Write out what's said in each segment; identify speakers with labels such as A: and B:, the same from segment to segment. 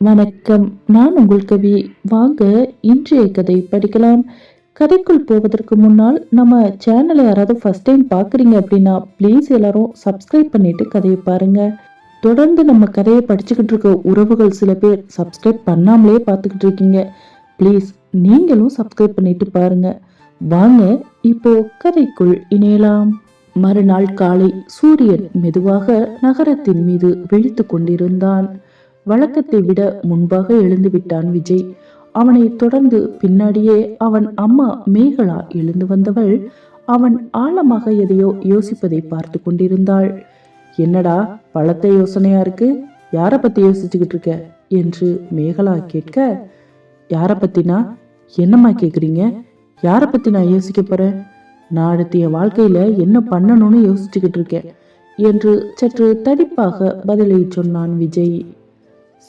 A: வணக்கம். நான் உங்கள் கவி. வாங்க இன்றைய கதை படிக்கலாம். கதைக்குள் போவதற்கு முன்னால் நம்ம சேனலை யாராவது ஃபஸ்ட் டைம் பார்க்குறீங்க அப்படின்னா ப்ளீஸ் எல்லாரும் சப்ஸ்கிரைப் பண்ணிட்டு கதையை பாருங்க. தொடர்ந்து நம்ம கதையை படிச்சுக்கிட்டு இருக்க உறவுகள் சில பேர் சப்ஸ்கிரைப் பண்ணாமலே பார்த்துக்கிட்டு இருக்கீங்க. ப்ளீஸ் நீங்களும் சப்ஸ்கிரைப் பண்ணிட்டு பாருங்க. வாங்க இப்போ கதைக்குள் இணையலாம். மறுநாள் காலை சூரியன் மெதுவாக நகரத்தின் மீது விழித்து கொண்டிருந்தான். வழக்கத்தை விட முன்பாக எழுந்து விட்டான் விஜய். அவனை தொடர்ந்து பின்னாடியே அவன் அம்மா மேகலா எழுந்து வந்தவள். அவன் ஆழமாக எதையோ யோசிப்பதை பார்த்து கொண்டிருந்தாள். என்னடா பழத்த யோசனையா இருக்கு? யாரை பத்தி யோசிச்சுக்கிட்டு இருக்க? என்று மேகலா கேட்க யார பத்தினா? என்னம்மா கேக்குறீங்க? யார பத்தி நான் யோசிக்க போறேன்? நான் அடுத்த என் வாழ்க்கையில என்ன பண்ணணும்னு யோசிச்சுக்கிட்டு இருக்கேன். என்று சற்று தடிப்பாக பதிலை சொன்னான் விஜய்.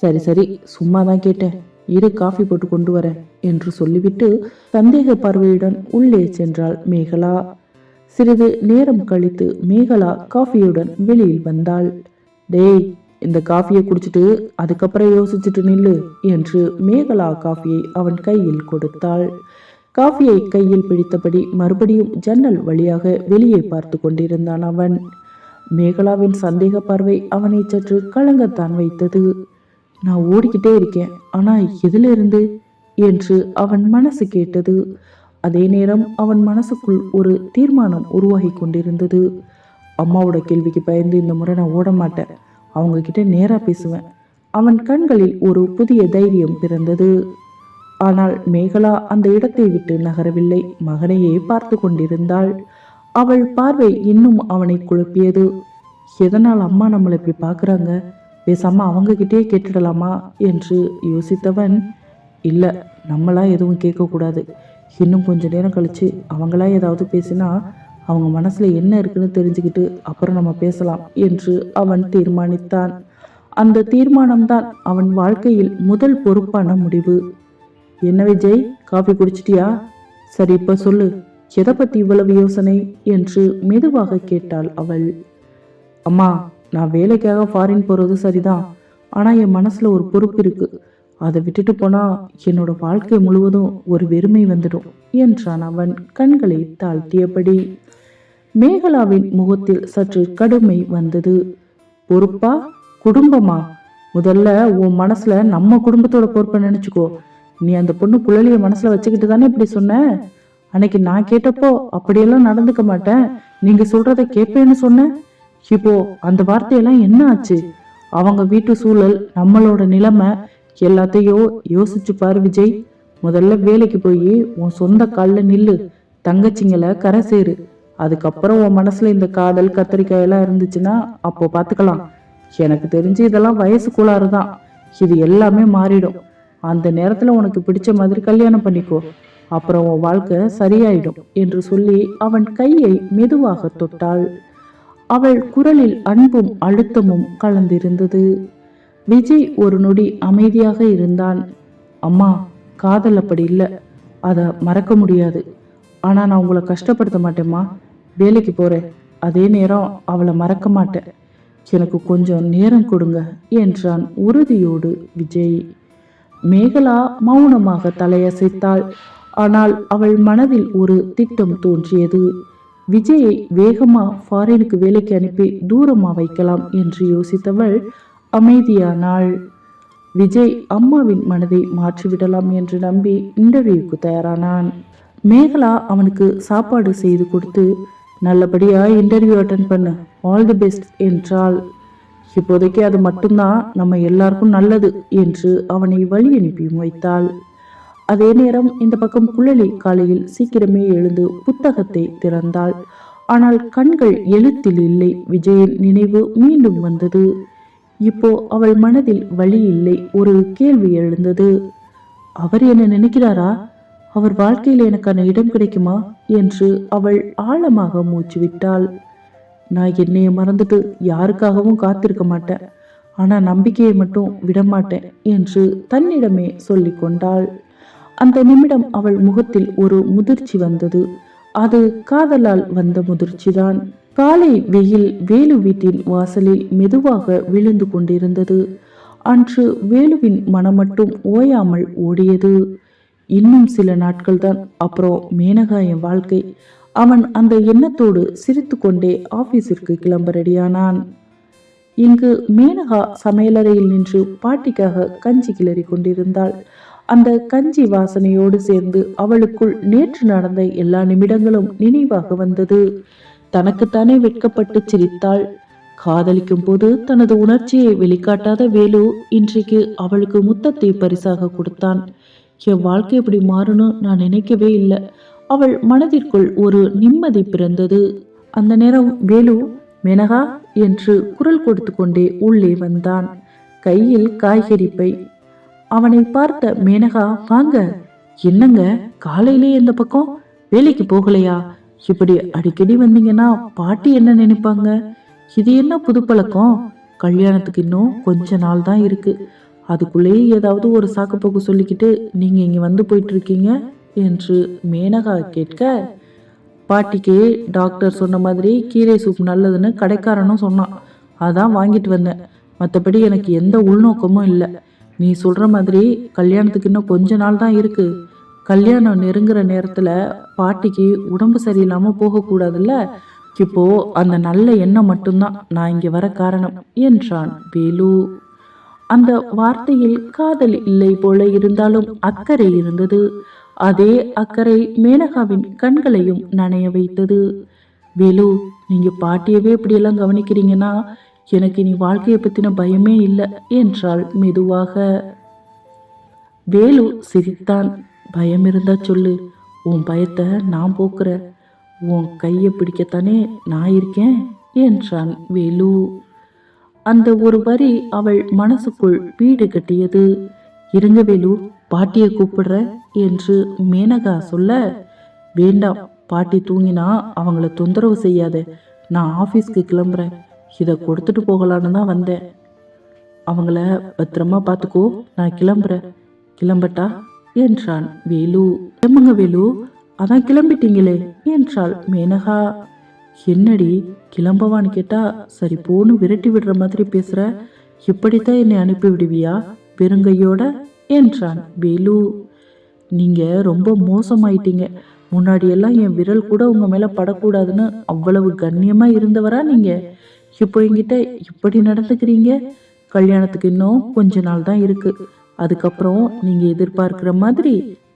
A: சரி சரி சும்மா தான் கேட்டேன். இரு காஃபி போட்டு கொண்டு வரேன் என்று சொல்லிவிட்டு சந்தேக பார்வையுடன் உள்ளே சென்றாள் மேகலா. சிறிது நேரம் கழித்து மேகலா காஃபியுடன் வெளியில் வந்தாள். டேய் இந்த காஃபியை குடிச்சிட்டு அதுக்கப்புறம் யோசிச்சுட்டு நில்லு என்று மேகலா காஃபியை அவன் கையில் கொடுத்தாள். காஃபியை கையில் பிடித்தபடி மறுபடியும் ஜன்னல் வழியாக வெளியே பார்த்து கொண்டிருந்தான் அவன். மேகலாவின் சந்தேக பார்வை அவனை சற்று கலங்கத்தான் வைத்தது. நான் ஓடிக்கிட்டே இருக்கேன். ஆனா எதுல இருந்து என்று அவன் மனசு கேட்டது. அதே நேரம் அவன் மனசுக்குள் ஒரு தீர்மானம் உருவாகி கொண்டிருந்தது. அம்மாவோட கேள்விக்கு பயந்து இந்த முறை நான் ஓட மாட்டேன். அவங்க கிட்ட நேராக பேசுவேன். அவன் கண்களில் ஒரு புதிய தைரியம் பிறந்தது. ஆனால் மேகலா அந்த இடத்தை விட்டு நகரவில்லை. மகனையே பார்த்து கொண்டிருந்தாள். அவள் பார்வை இன்னும் அவனை குழப்பியது. எதனால் அம்மா நம்மளை இப்படி பார்க்குறாங்க? பேசாம அவங்கக்கிட்டே கேட்டுடலாமா என்று யோசித்தவன் இல்லை நம்மளா எதுவும் கேட்கக்கூடாது. இன்னும் கொஞ்ச நேரம் கழிச்சு அவங்களா ஏதாவது பேசினா அவங்க மனசுல என்ன இருக்குன்னு தெரிஞ்சுக்கிட்டு அப்புறம் நம்ம பேசலாம் என்று அவன் தீர்மானித்தான். அந்த தீர்மானம்தான் அவன் வாழ்க்கையில் முதல் பொறுப்பான முடிவு. என்ன விஜய் காஃபி குடிச்சிட்டியா? சரி இப்ப சொல்லு. எதை பத்தி இவ்வளவு யோசனை? என்று மெதுவாக கேட்டாள் அவள். அம்மா நான் வேலைக்காக ஃபாரின் போகிறது சரிதான். ஆனா என் மனசுல ஒரு பொறுப்பு இருக்கு. அதை விட்டுட்டு போனா என்னோட வாழ்க்கை முழுவதும் ஒரு வெறுமை வந்துடும் என்றான் அவன் கண்களை தாழ்த்தியபடி. மேகலாவின் முகத்தில் சற்று கடுமை வந்தது. பொறுப்பா? குடும்பமா? முதல்ல உன் மனசுல நம்ம குடும்பத்தோட பொறுப்பை நினைச்சுக்கோ. நீ அந்த பொண்ணு புள்ளலிய மனசுல வச்சுக்கிட்டு தானே இப்படி சொன்ன? அன்னைக்கு நான் கேட்டப்போ அப்படியெல்லாம் நடந்துக்க மாட்டேன். நீங்க சொல்றத கேட்பேன்னு சொன்ன? இப்போ அந்த வார்த்தையெல்லாம் என்ன ஆச்சு? அவங்க வீட்டு சூழல் நம்மளோட நிலைமை எல்லாத்தையும் யோசிச்சு பாரு விஜய். முதல்ல வேலைக்கு போய் உன் சொந்த காலில் நில்லு. தங்கச்சிங்களை கரை சேரு. அதுக்கப்புறம் உன் மனசுல இந்த காதல் கத்திரிக்காய் எல்லாம் இருந்துச்சுன்னா அப்போ பார்த்துக்கலாம் எனக்கு தெரிஞ்சு இதெல்லாம் வயசு கோளாறு தான். இது எல்லாமே மாறிடும். அந்த நேரத்துல உனக்கு பிடிச்ச மாதிரி கல்யாணம் பண்ணிக்கோ. அப்புறம் உன் வாழ்க்கை சரியாயிடும் என்று சொல்லி அவன் கையை மெதுவாக தொட்டாள். அவள் குரலில் அன்பும் அழுத்தமும் கலந்திருந்தது. விஜய் ஒரு நொடி அமைதியாக இருந்தான். அம்மா காதல் அப்படி இல்லை. அதை மறக்க முடியாது. ஆனால் நான் உங்களை கஷ்டப்படுத்த மாட்டேம்மா. வேலைக்கு போகிறேன் அதே நேரம் அவளை மறக்க மாட்டேன். எனக்கு கொஞ்சம் நேரம் கொடுங்க என்றான் உறுதியோடு விஜய். மேகலா மௌனமாக தலையசைத்தாள். ஆனால் அவள் மனதில் ஒரு திட்டம் தோன்றியது. விஜயை வேகமா ஃபாரினுக்கு வேலைக்கு அனுப்பி தூரமா வைக்கலாம் என்று யோசித்தவள் அமைதியானாள். விஜய் அம்மாவின் மனதை மாற்றிவிடலாம் என்று நம்பி இன்டர்வியூக்கு தயாரானான். மேகலா அவனுக்கு சாப்பாடு செய்து கொடுத்து நல்லபடியா இன்டர்வியூ அட்டன் பண்ணு ஆல் தி பெஸ்ட் என்றாள். இப்போதைக்கு அது மட்டும்தான் நம்ம எல்லாருக்கும் நல்லது என்று அவனை வழி அனுப்பியும் வைத்தாள். அதே நேரம் இந்த பக்கம் குழலி காலையில் சீக்கிரமே எழுந்து புத்தகத்தை திறந்தாள். ஆனால் கண்கள் எழுத்தில் இல்லை. விஜயின் நினைவு மீண்டும் வந்தது. இப்போ அவள் மனதில் வழி இல்லை. ஒரு கேள்வி எழுந்தது. அவர் என்ன நினைக்கிறாரா? அவர் வாழ்க்கையில் எனக்கான இடம் கிடைக்குமா? என்று அவள் ஆழமாக மூச்சு விட்டாள். நான் என்னைய மறந்துட்டு யாருக்காகவும் காத்திருக்க மாட்டேன். ஆனால் நம்பிக்கையை மட்டும் விடமாட்டேன் என்று தன்னிடமே சொல்லிக்கொண்டாள் அந்த நிமிடம் அவள் முகத்தில் ஒரு முதிர்ச்சி வந்தது. அது காதலால் வந்த முதிர்ச்சிதான். காலை வெயில் வேலு வீட்டின் வாசலில் மெதுவாக விழுந்து கொண்டிருந்தது. அன்று வேலுவின் மனம் மட்டும் ஓயாமல் ஓடியது. இன்னும் சில நாட்கள் தான் அப்புறம் மேனகா என் வாழ்க்கை. அவன் அந்த எண்ணத்தோடு சிரித்துக்கொண்டே ஆபீஸிற்கு கிளம்ப ரெடியானான். இங்கு மேனகா சமையலறையில் நின்று பாட்டிக்காக கஞ்சி கிளறி கொண்டிருந்தாள். அந்த கஞ்சி வாசனையோடு சேர்ந்து அவளுக்குள் நேற்று நடந்த எல்லா நிமிடங்களும் நினைவாக வந்தது. தனக்குத்தானே வெட்கப்பட்டு சிரித்தாள். காதலிக்கும் போது தனது உணர்ச்சியை வெளிக்காட்டாத வேலு இன்றைக்கு அவளுக்கு முத்தத்தை பரிசாக கொடுத்தான். என் வாழ்க்கை இப்படி மாறணும் நான் நினைக்கவே இல்லை. அவள் மனதிற்குள் ஒரு நிம்மதி பிறந்தது. அந்த நேரம் வேலு மெனகா என்று குரல் கொடுத்து கொண்டே உள்ளே வந்தான். கையில் காய்கறி பை அவனை பார்த்த மேனகா வாங்க என்னங்க? காலையிலே இந்த பக்கம் வேலைக்கு போகலையா? இப்படி அடிக்கடி வந்தீங்கன்னா பாட்டி என்ன நினைப்பாங்க? இது என்ன புது பழக்கம்? கல்யாணத்துக்கு இன்னும் கொஞ்ச நாள் தான் இருக்கு. அதுக்குள்ளேயே ஏதாவது ஒரு சாக்குப்போக்கு சொல்லிக்கிட்டு நீங்க இங்க வந்து போயிட்டு இருக்கீங்க என்று மேனகா கேட்க பாட்டிக்கு டாக்டர் சொன்ன மாதிரி கீரை சூப் நல்லதுன்னு கடைக்காரனும் சொன்னான். அதான் வாங்கிட்டு வந்தேன். மற்றபடி எனக்கு எந்த உள்நோக்கமும் இல்லை. நீ சொல்ற மாதிரி கல்யாணத்துக்கு இன்னும் கொஞ்ச நாள் தான் இருக்கு. கல்யாணம் நெருங்குற நேரத்துல பாட்டிக்கு உடம்பு சரியில்லாம போகக்கூடாதுல்ல இப்போ அந்த நல்ல எண்ணம் மட்டும்தான் நான் இங்க வர காரணம் என்றான் வேலு. அந்த வார்த்தையில் காதல் இல்லை போல இருந்தாலும் அக்கறை இருந்தது. அதே அக்கறை மேனகாவின் கண்களையும் நனைய வைத்தது. வேலு நீங்க பாட்டியவே இப்படியெல்லாம் கவனிக்கிறீங்கன்னா எனக்கு இனி வாழ்க்கையை பற்றின பயமே இல்லை என்றாள் மெதுவாக. வேலு சிரித்தான் பயம் இருந்தா சொல்லு. உன் பயத்தை நான் போக்குற. உன் கையை பிடிக்கத்தானே நான் இருக்கேன் என்றான் வேலு. அந்த ஒரு வரி அவள் மனசுக்குள் வீடு கட்டியது. இருங்க வேலு பாட்டியை கூப்பிடுற என்று மேனகா சொல்ல வேண்டாம் பாட்டி தூங்கினா அவங்கள தொந்தரவு செய்யாத. நான் ஆஃபீஸ்க்கு கிளம்புறேன். இதை கொடுத்துட்டு போகலான்னு தான் வந்தேன். அவங்கள பத்திரமா பார்த்துக்கோ நான் கிளம்புறேன். கிளம்பட்டா? என்றான் வேலு. கிளம்புங்க வேலு? அதான் கிளம்பிட்டீங்களே என்றாள் மேனகா. என்னடி கிளம்பவான்னு கேட்டா சரி போன்னு விரட்டி விடுற மாதிரி பேசுற இப்படித்தான் என்னை அனுப்பி விடுவியா பெருங்கையோட? என்றான் வேலு. நீங்க ரொம்ப மோசமாயிட்டீங்க. முன்னாடியெல்லாம் என் விரல் கூட உங்க மேல படக்கூடாதுன்னு அவ்வளவு கண்ணியமா இருந்தவரா நீங்க? இப்போ என்கிட்ட இப்படி நடந்துக்கிறீங்க? கல்யாணத்துக்கு இன்னும் கொஞ்ச நாள் தான் இருக்கு. அதுக்கப்புறம் நீங்க எதிர்பார்க்கிற மாதிரி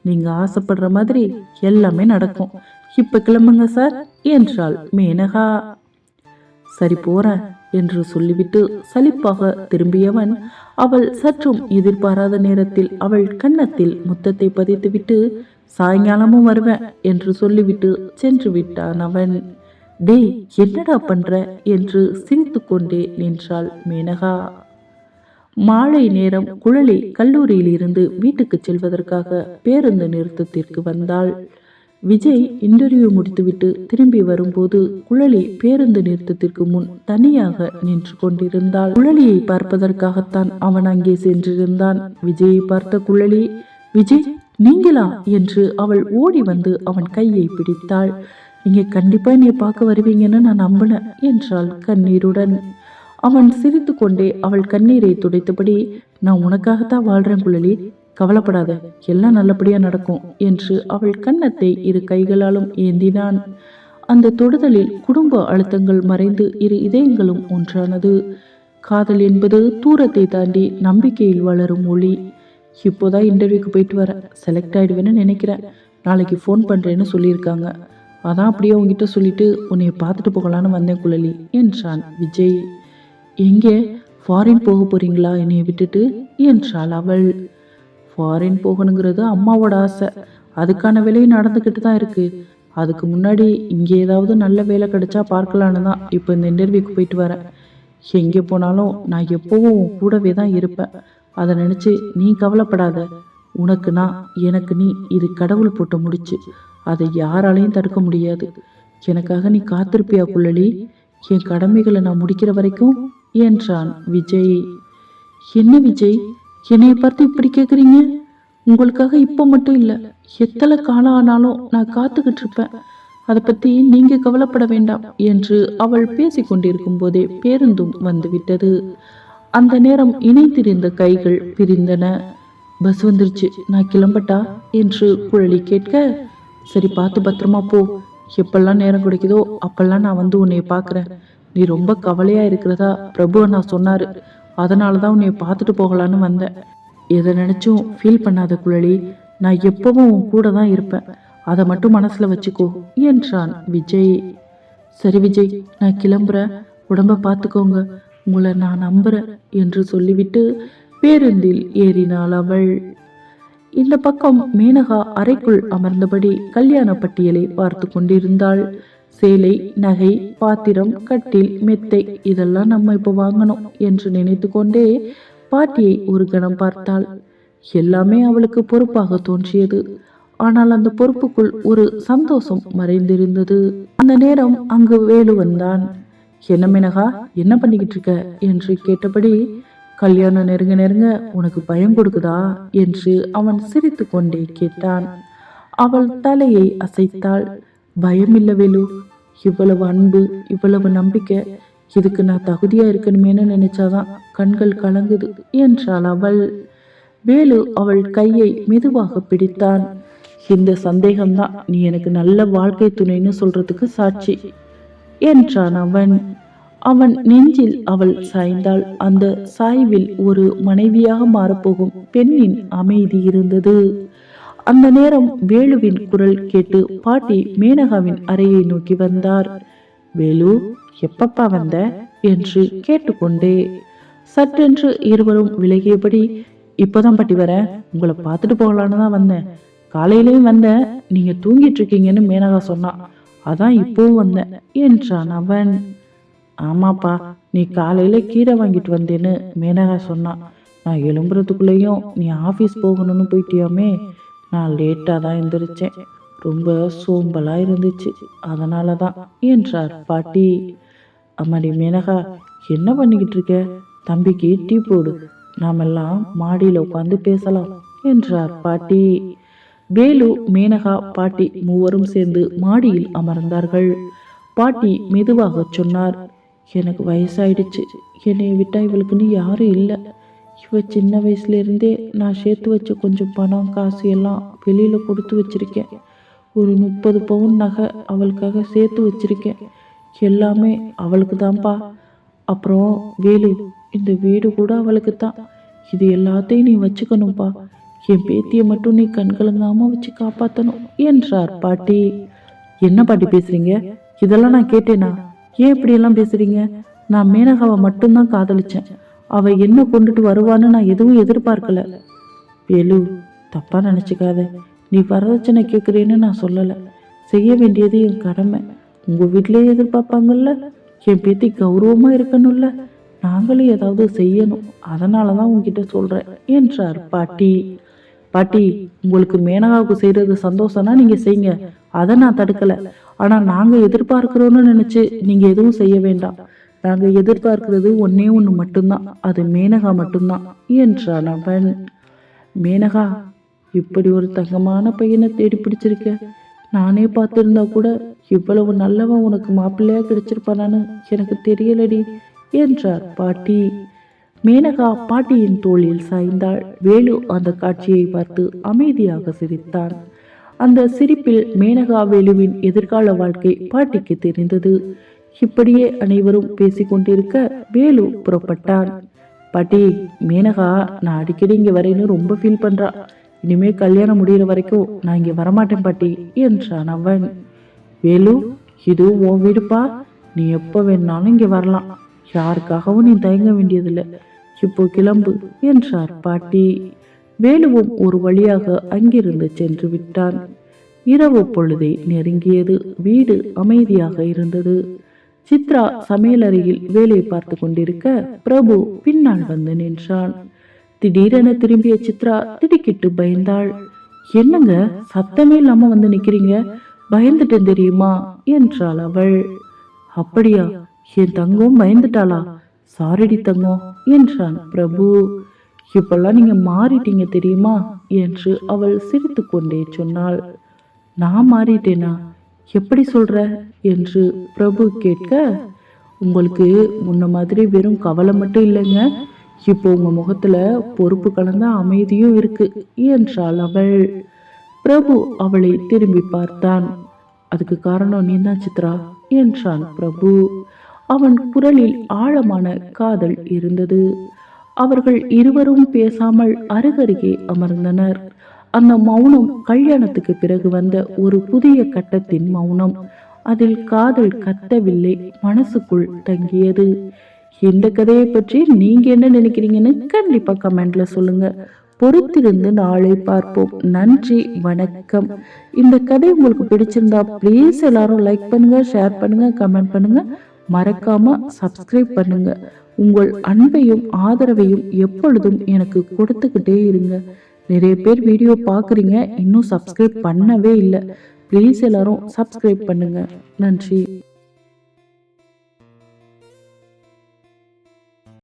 A: நீங்க ஆசைப்படுற மாதிரி எல்லாமே நடக்கும். இப்ப கிளம்புங்க சார் என்றாள் மேனகா. சரி போறேன் என்று சொல்லிவிட்டு சலிப்பாக திரும்பியவன் அவள் சற்றும் எதிர்பாராத நேரத்தில் அவள் கன்னத்தில் முத்தத்தை பதித்துவிட்டு சாயங்காலமும் வருவேன் என்று சொல்லிவிட்டு சென்று விட்டான் அவன். டேய் என்னடா பண்ற? என்று சிரித்துக்கொண்டே நின்றாள் மேனகா. மாலை நேரம் குழலி கல்லூரியில் இருந்து வீட்டுக்கு செல்வதற்காக பேருந்து நிறுத்தத்திற்கு வந்தாள். விஜய் இன்டர்வியூ முடித்துவிட்டு திரும்பி வரும்போது குழலி பேருந்து நிறுத்தத்திற்கு முன் தனியாக நின்று கொண்டிருந்தாள். குழலியை பார்ப்பதற்காகத்தான் அவன் அங்கே சென்றிருந்தான். விஜயை பார்த்த குழலி விஜய் நீங்களா? என்று அவள் ஓடி வந்து அவன் கையை பிடித்தாள். நீங்கள் கண்டிப்பாக என்னை பார்க்க வருவீங்கன்னு நான் நம்பினேன் என்றாள் கண்ணீருடன். அவன் சிரித்து கொண்டே அவள் கண்ணீரை துடைத்தபடி நான் உனக்காகத்தான் வாழ்றேன் குழலி கவலைப்படாத எல்லாம் நல்லபடியாக நடக்கும் என்று அவள் கன்னத்தை இரு கைகளாலும் ஏந்தினான். அந்த தொடுதலில் குடும்ப அழுத்தங்கள் மறைந்து இரு இதயங்களும் ஒன்றானது. காதல் என்பது தூரத்தை தாண்டி நம்பிக்கையில் வளரும் ஒளி. இப்போதான் இன்டர்வியூக்கு போயிட்டு வரேன் செலக்ட் ஆயிடுவேன்னு நினைக்கிறேன் நாளைக்கு ஃபோன் பண்ணுறேன்னு சொல்லியிருக்காங்க அதான் அப்படியே உங்ககிட்ட சொல்லிட்டு உன்னைய பார்த்துட்டு போகலான்னு வந்தேன் குழலி என்றான் விஜய். எங்கே? ஃபாரின் போக போறீங்களா? என்னைய விட்டுட்டு? என்றாள் அவள். ஃபாரின் போகணுங்கிறது அம்மாவோட ஆசை. அதுக்கான வேலையும் நடந்துக்கிட்டு தான் இருக்கு. அதுக்கு முன்னாடி இங்கே ஏதாவது நல்ல வேலை கிடைச்சா பார்க்கலான்னு தான் இப்போ இந்த இன்டர்வியூக்கு போயிட்டு வரேன். எங்கே போனாலும் நான் எப்போவும் உன் கூடவே தான் இருப்பேன். அதை நினச்சி நீ கவலைப்படாத. உனக்கு நான் எனக்கு நீ இது கடவுள் போட்டு முடிச்சு. அதை யாராலையும் தடுக்க முடியாது. எனக்காக நீ காத்திருப்பியா குள்ளலி என் கடமைகளை நான் முடிக்கிற வரைக்கும் என்றான் விஜய். என்ன விஜய்? என்னைய பார்த்து இப்படி கேட்குறீங்க உங்களுக்காக இப்போ மட்டும் இல்லை எத்தனை காலம் ஆனாலும் நான் காத்துக்கிட்டு இருப்பேன். அதை பற்றி நீங்க கவலைப்பட வேண்டாம் என்று அவள் பேசிக் கொண்டிருக்கும் போதே பேருந்தும் வந்துவிட்டது அந்த நேரம் இணைத்திருந்த கைகள் பிரிந்தன. பஸ் வந்துருச்சு நான் கிளம்பட்டா? என்று குழலி கேட்க சரி பார்த்து பத்திரமா போ. எப்பெல்லாம் நேரம் கிடைக்குதோ அப்பெல்லாம் நான் வந்து உன்னைய பார்க்குறேன். நீ ரொம்ப கவலையா இருக்கிறதா பிரபு நான் சொன்னாரு. அதனால தான் உன்னைய பார்த்துட்டு போகலான்னு வந்தேன். எதை நினைச்சும் ஃபீல் பண்ணாத குழலி. நான் எப்பவும் உன் கூட தான் இருப்பேன். அதை மட்டும் மனசுல வச்சுக்கோ என்றான் விஜய். சரி விஜய் நான் கிளம்புறேன். உடம்ப பார்த்துக்கோங்க. உங்களை நான் நம்புறேன் என்று சொல்லிவிட்டு பேருந்தில் ஏறினாள் அவள். இந்த பக்கம் மேனகா அறைக்குள் அமர்ந்தபடி கல்யாண பட்டியலை பார்த்து கொண்டிருந்தாள். சேலை நகை பாத்திரம் கட்டில் மெத்தை இதெல்லாம் நம்ம இப்போ வாங்கணும் என்று நினைத்து கொண்டே பாட்டியை ஒரு கணம் பார்த்தாள். எல்லாமே அவளுக்கு பொறுப்பாக தோன்றியது. ஆனால் அந்த பொறுப்புக்குள் ஒரு சந்தோஷம் மறைந்திருந்தது. அந்த நேரம் அங்கு வேலு வந்தான். என்ன மேனகா என்ன பண்ணிக்கிட்டு இருக்க? என்று கேட்டபடி கல்யாணம் நெருங்க நெருங்க உனக்கு பயம் கொடுக்குதா? என்று அவன் சிரித்து கொண்டே கேட்டான். அவள் தலையை அசைத்தாள். பயமில்ல வேலு. இவ்வளவு அன்பு இவ்வளவு நம்பிக்கை. இதுக்கு நான் தகுதியா இருக்கணுமேனு நினைச்சாதான் கண்கள் கலங்குது என்றாள் அவள். வேலு அவள் கையை மெதுவாக பிடித்தான். இந்த சந்தேகம்தான் நீ எனக்கு நல்ல வாழ்க்கை துணைன்னு சொல்றதுக்கு சாட்சி என்றான் அவன். அவன் நெஞ்சில் அவள் சாய்ந்தாள். அந்த சாய்வில் ஒரு மனைவியாக மாறப்போகும் பெண்ணின் அமைதி இருந்தது. அந்த நேரம் வேலுவின் குரல் கேட்டு பாட்டி மேனகாவின் அறையை நோக்கி வந்தார். வேலு எப்பப்பா வந்த? என்று கேட்டுக்கொண்டே. சட்டென்று இருவரும் விலகியபடி இப்போதான் பாட்டி வரேன் உங்களை பார்த்துட்டு போகலான்னு தான் வந்தேன். காலையிலேயும் வந்தேன் நீங்க தூங்கிட்டு இருக்கீங்கன்னு மேனகா சொன்னான் அதான் இப்போவும் வந்தேன் என்றான் அவன். ஆமாப்பா நீ காலையில கீரை வாங்கிட்டு வந்தேன்னு மேனகா சொன்னான் நான் எழும்புறதுக்குள்ளேயும் நீ ஆஃபீஸ் போகணும்னு போயிட்டியாமே? நான் லேட்டாக தான் எழுந்திரிச்சேன் ரொம்ப சோம்பலாக இருந்துச்சு. அதனால தான் என்றார் பாட்டி. அம்மாடி மேனகா என்ன பண்ணிக்கிட்டு இருக்க? தம்பிக்கு டீ போடு. நாமெல்லாம் மாடியில் உட்காந்து பேசலாம் என்றார் பாட்டி. வேலு மேனகா பாட்டி மூவரும் சேர்ந்து மாடியில் அமர்ந்தார்கள். பாட்டி மெதுவாக சொன்னார் எனக்கு வயசாயிடுச்சு. என்னை விட்டால் இவளுக்குன்னு யாரும் இல்லை. இவ சின்ன வயசுலேருந்தே நான் சேர்த்து வச்ச கொஞ்சம் பணம் காசு எல்லாம் வெளியில் கொடுத்து வச்சிருக்கேன். ஒரு முப்பது பவுன் நகை அவளுக்காக சேர்த்து வச்சிருக்கேன். எல்லாமே அவளுக்கு தான்ப்பா. அப்புறம் வேலு இந்த வீடு கூட அவளுக்கு தான். இது எல்லாத்தையும் நீ வச்சுக்கணும்ப்பா. என் பேத்தியை மட்டும் நீ கண்கலங்காமல் வச்சு காப்பாற்றணும் என்றார் பாட்டி. என்ன பாட்டி பேசுகிறீங்க இதெல்லாம் நான் கேட்டேனா? ஏன் இப்படியெல்லாம் பேசுறீங்க? நான் மேனகாவை மட்டும்தான் காதலிச்சேன். அவ என்ன கொண்டுட்டு வருவான்னு நான் எதுவும் எதிர்பார்க்கல. வேலு தப்பா நினைச்சுக்காத. நீ வரதட்சணை கேட்குறேன்னு நான் சொல்லலை. செய்ய வேண்டியது என் கடமை. உங்க வீட்டிலே எதிர்பார்ப்பாங்கல்ல? என் பேத்தி கௌரவமா இருக்கணும்ல? நாங்களும் ஏதாவது செய்யணும். அதனால தான் உங்ககிட்ட சொல்றேன் என்றார் பாட்டி. பாட்டி உங்களுக்கு மேனகாவுக்கு செய்யறது சந்தோஷம்னா நீங்க செய்யுங்க. அதை நான் தடுக்கலை. ஆனால் நாங்கள் எதிர்பார்க்குறோன்னு நினச்சி நீங்கள் எதுவும் செய்ய வேண்டாம். நாங்கள் எதிர்பார்க்கிறது ஒன்னே ஒன்று மட்டும்தான். அது மேனகா மட்டும்தான் என்றான் அவன். மேனகா இப்படி ஒரு தங்கமான பையனை தேடி பிடிச்சிருக்க. நானே பார்த்துருந்தா கூட இவ்வளவு நல்லவன் உனக்கு மாப்பிள்ளையா கிடைச்சிருப்பானான்னு எனக்கு தெரியலடி என்றார் பாட்டி. மேனகா பாட்டியின் தோளில் சாய்ந்தாள். வேலு அந்த காட்சியை பார்த்து அமைதியாக சிரித்தான். அந்த சிரிப்பில் மேனகா வேலுவின் எதிர்கால வாழ்க்கை பாட்டிக்கு தெரிந்தது. இப்படியே அனைவரும் பேசிக்கொண்டிருக்க வேலு புறப்பட்டான். பாட்டி மேனகா நான் அடிக்கடி இங்கே வரேன்னு ரொம்ப ஃபீல் பண்றா. இனிமே கல்யாணம் முடியிற வரைக்கும் நான் இங்கே வரமாட்டேன் பாட்டி என்றான் அவன். வேலு இது உன் வீடுப்பா. நீ எப்போ வேணாலும் இங்கே வரலாம். யாருக்காகவும் நீ தயங்க வேண்டியதில்லை. இப்போ கிளம்பு என்றார் பாட்டி. வேலுவும் ஒரு வழியாக அங்கிருந்து சென்று விட்டான். இரவு பொழுதை நெருங்கியது. வீடு அமைதியாக இருந்தது. சித்ரா சமையலறையில் வேலையை பார்த்து கொண்டிருக்க பிரபு பின்னால் வந்து நின்றான். திடீரென திரும்பிய சித்ரா திடுக்கிட்டு பயந்தாள். என்னங்க? சத்தமே இல்லாம வந்து நிக்கிறீங்க. பயந்துட்டேன் தெரியுமா? என்றாள் அவள். அப்படியா? என் தங்கம் பயந்துட்டாளா? சாரிடி தங்கம் என்றான் பிரபு. இப்பெல்லாம் நீங்க மாறிட்டீங்க தெரியுமா? என்று அவள் சிரித்து கொண்டே சொன்னாள். நான் மாறிட்டேனா? எப்படி சொல்ற? என்று பிரபு கேட்க உங்களுக்கு முன்ன மாதிரி வெறும் கவலை மட்டும் இல்லைங்க. இப்போ உங்க முகத்துல பொறுப்பு கலந்த அமைதியும் இருக்கு என்றாள் அவள். பிரபு அவளை திரும்பி பார்த்தான். அதுக்கு காரணம் நீதான் சித்ரா என்றான் பிரபு. அவன் குரலில் ஆழமான காதல் இருந்தது. அவர்கள் இருவரும் பேசாமல் அருகருகே அமர்ந்தனர். அந்த மௌனம் கல்யாணத்துக்கு பிறகு வந்த ஒரு புதிய கட்டத்தின் மௌனம். அதில் காதல் கத்தவில்லை மனசுக்குள் தங்கியது. இந்த கதையை பற்றி நீங்க என்ன நினைக்கிறீங்கன்னு கண்டிப்பா கமெண்ட்ல சொல்லுங்க. பொறுத்திருந்து நாளை பார்ப்போம். நன்றி வணக்கம். இந்த கதை உங்களுக்கு பிடிச்சிருந்தா ப்ளீஸ் எல்லாரும் லைக் பண்ணுங்க ஷேர் பண்ணுங்க கமெண்ட் பண்ணுங்க. மறக்காம சப்ஸ்கிரைப் பண்ணுங்க. உங்கள் அன்பையும் ஆதரவையும் எப்பொழுதும் எனக்கு கொடுத்துக்கிட்டே இருங்க. நிறைய பேர் வீடியோ பார்க்குறீங்க இன்னும் சப்ஸ்கிரைப் பண்ணவே இல்லை. ப்ளீஸ் எல்லாரும் சப்ஸ்கிரைப் பண்ணுங்க. நன்றி.